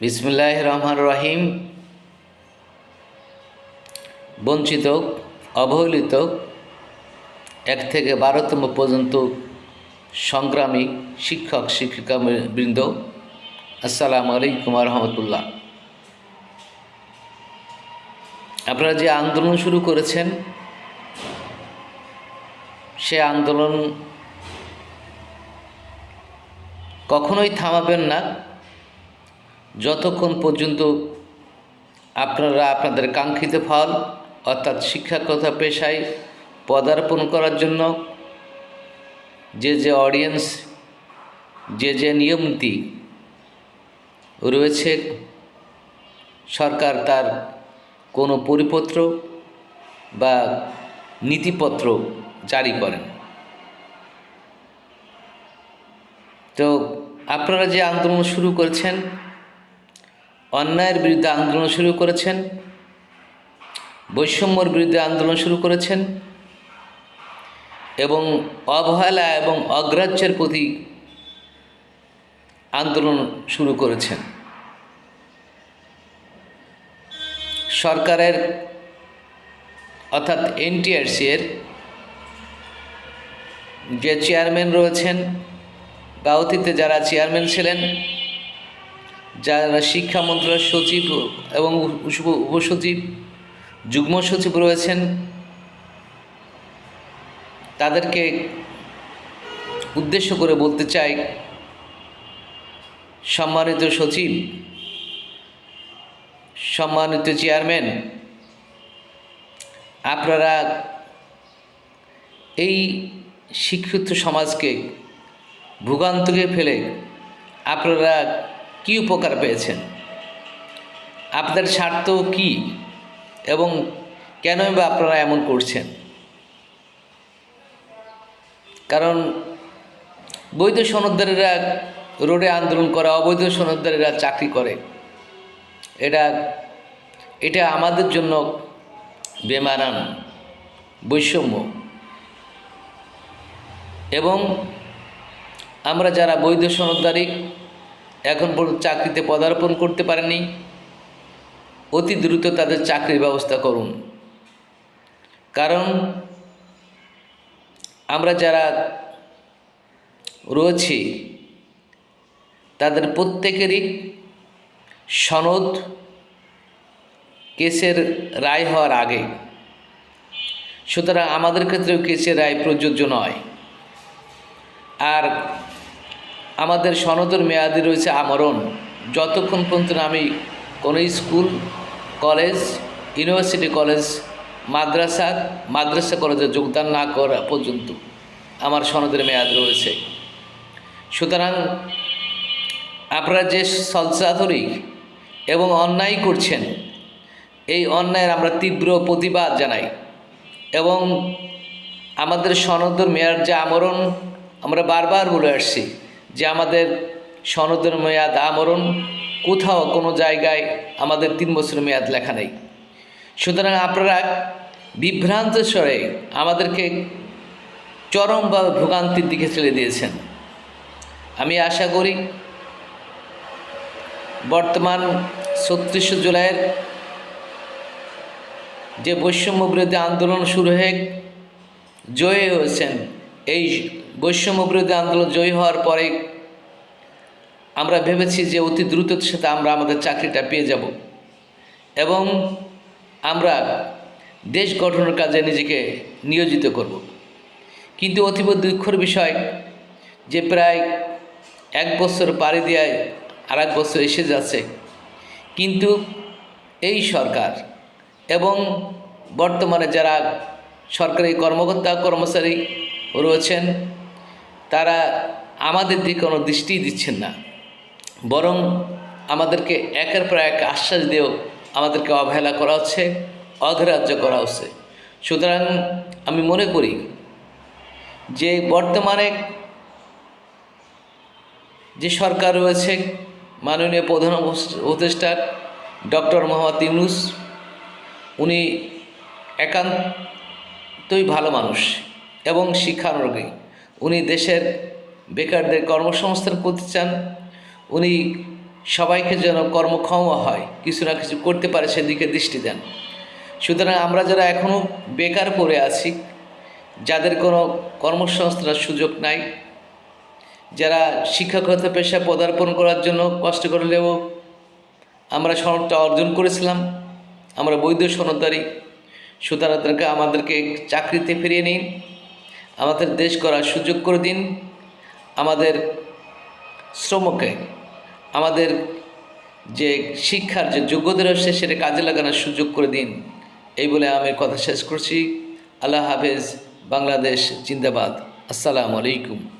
বিসমুল্লাহ রহমান রহিম বঞ্চিত অবহেলিত এক থেকে বারোতম পর্যন্ত সংগ্রামী শিক্ষক শিক্ষিকা বৃন্দ আসসালামু আলাইকুম রহমতুল্লাহ আপনারা যে আন্দোলন শুরু করেছেন, সে আন্দোলন কখনোই থামাবেন না। যতক্ষণ পর্যন্ত আপনারা আপনাদের কাঙ্ক্ষিত ফল, অর্থাৎ শিক্ষাকতা পেশায় পদার্পণ করার জন্য যে যে অডিয়েন্স যে যে নিয়মটি রয়েছে, সরকার তার কোনো পরিপত্র বা নীতিপত্র জারি করেন। তো আপনারা যে আন্দোলন শুরু করেছেন অন্যায়ের বিরুদ্ধে আন্দোলন শুরু করেছেন, বৈষম্যর বিরুদ্ধে আন্দোলন শুরু করেছেন, এবং অবহেলা এবং অগ্রাহ্যের প্রতি আন্দোলন শুরু করেছেন। সরকারের, অর্থাৎ এনটিআরসি এর যে চেয়ারম্যান রয়েছেন বা অতীতে যারা চেয়ারম্যান ছিলেন যারা শিক্ষা মন্ত্রণালয়ের সচিব এবং উপসচিব, যুগ্ম সচিব রয়েছেন, তাদেরকে উদ্দেশ্য করে বলতে চাই, সম্মানিত সচিব, সম্মানিত চেয়ারম্যান, আপনারা এই শিক্ষিত সমাজকে ভোগান্তকে ফেলে আপনারা কী উপকার পেয়েছেন? আপনার স্বার্থ কী? এবং কেনই বা আপনারা এমন করছেন? কারণ বৈধ সনদদারীরা রোডে আন্দোলন করে, অবৈধ সনদদারীরা চাকরি করে। এটা এটা আমাদের জন্য বেমানান বৈষম্য। এবং আমরা যারা বৈধ সনদদারী এখন পর্যন্ত চাকরিতে পদার্পণ করতে পারেনি অতি দ্রুত তাদের চাকরির ব্যবস্থা করুন। কারণ আমরা যারা রয়েছি, তাদের প্রত্যেকেরই সনদ কেসের রায় হওয়ার আগে। সুতরাং আমাদের ক্ষেত্রেও কেসের রায় প্রযোজ্য নয়। আর আমাদের সনদের মেয়াদি রয়েছে আমরণ। যতক্ষণ পর্যন্ত আমি কোনো স্কুল, কলেজ, ইউনিভার্সিটি কলেজ, মাদ্রাসা মাদ্রাসা কলেজে যোগদান না করা পর্যন্ত আমার সনদের মেয়াদ রয়েছে। সুতরাং আপনারা যে সলসাধরি এবং অন্যায় করছেন, এই অন্যায়ের আমরা তীব্র প্রতিবাদ জানাই এবং আমাদের সনদের মেয়াদ যে আমরণ, আমরা বারবার বলে আসছি। যে আমাদের সনদের মেয়াদ আমরণ কোথাও কোনো জায়গায় আমাদের তিন বছরের মেয়াদ লেখা নেই। সুতরাং আপনারা বিভ্রান্ত স্বরে আমাদেরকে চরম বা ভোগান্তির দিকে ঠেলে দিয়েছেন। আমি আশা করি বর্তমান ছত্রিশে জুলাইয়ের যে বৈষম্য বিরোধী আন্দোলন শুরু হয়ে জয়ী হয়েছেন এই বৈষম্য বিরোধী আন্দোলন জয়ী হওয়ার পরে আমরা ভেবেছি যে অতি দ্রুতর সাথে আমরা আমাদের চাকরিটা পেয়ে যাব। এবং আমরা দেশ গঠনের কাজে নিজেকে নিয়োজিত করব। কিন্তু অতীব দুঃখের বিষয় যে প্রায় এক বছর পাড়ি দেওয়ায় আর এক বছর এসে যাচ্ছে। কিন্তু এই সরকার এবং বর্তমানে যারা সরকারি কর্মকর্তা কর্মচারী রয়েছেন তারা আমাদের দিকে কোনো দৃষ্টি দিচ্ছেন না। বরং আমাদেরকে একের পর এক আশ্বাস দিয়েও আমাদেরকে অবহেলা করা হচ্ছে অগ্রাহ্য করা হচ্ছে। সুতরাং আমি মনে করি যে বর্তমানে যে সরকার রয়েছে, মাননীয় প্রধান উপদেষ্টা ডক্টর মোহাম্মদ ইউনুস, উনি একান্তই ভালো মানুষ এবং শিক্ষানুরাগী। উনি দেশের বেকারদের কর্মসংস্থান করতে চান। উনি সবাইকে যেন কর্মক্ষম হয়, কিছু না কিছু করতে পারে সেদিকে দৃষ্টি দেন। সুতরাং আমরা যারা এখনও বেকার পড়ে আছি, যাদের কোনো কর্মসংস্থানের সুযোগ নাই, যারা শিক্ষকতা পেশা পদার্পণ করার জন্য কষ্ট করলেও আমরা সনদটা অর্জন করেছিলাম, আমরা বৈধ সনদদারি সুতরাং আমাদেরকে চাকরিতে ফিরিয়ে নিন। আমাদের দেশ করার সুযোগ করে দিন। আমাদের শ্রমকে, আমাদের যে শিক্ষার যে যোগ্যতা রয়েছে সেটা কাজে লাগানোর সুযোগ করে দিন। এই বলে আমি কথা শেষ করছি। আল্লাহ হাফেজ, বাংলাদেশ জিন্দাবাদ। আসসালামু আলাইকুম।